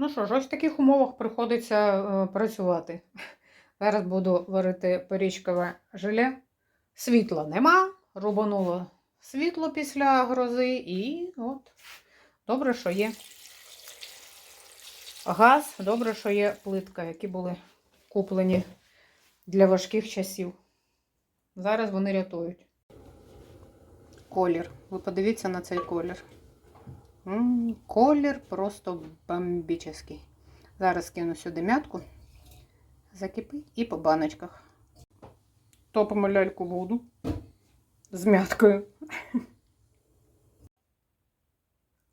Ну що ж, ось в таких умовах приходиться е, працювати. Зараз буду варити порічкове желе. Світла нема, рубануло світло після грози, і от добре, що є газ, добре, що є плитка, які були куплені для важких часів. Зараз вони рятують. Колір. Ви подивіться на цей колір. Колір просто бомбічний. Зараз кину сюди м'ятку, закипить і по баночках. Топимо ляльку буду з м'яткою.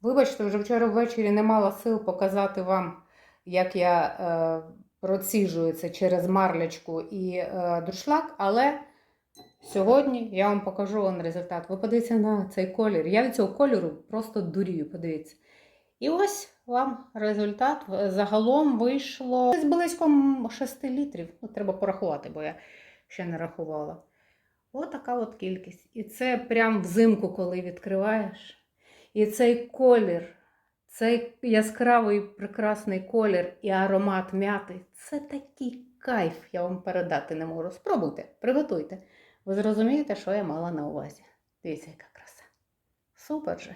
Вибачте, вже вчора ввечері не мала сил показати вам, як я е, проціжую це через марлячку і е, дуршлаг, але сьогодні я вам покажу вам результат. Ви подивіться на цей колір. Я від цього кольору просто дурію, подивіться. І ось вам результат. Загалом вийшло десь близько 6 літрів. Ну, треба порахувати, бо я ще не рахувала. Отака от кількість. І це прям взимку, коли відкриваєш. І цей колір, цей яскравий прекрасний колір і аромат м'яти це такий кайф, я вам передати не можу. Спробуйте, приготуйте. Ви зрозумієте, що я мала на увазі. Дивіться, яка краса. Супер же!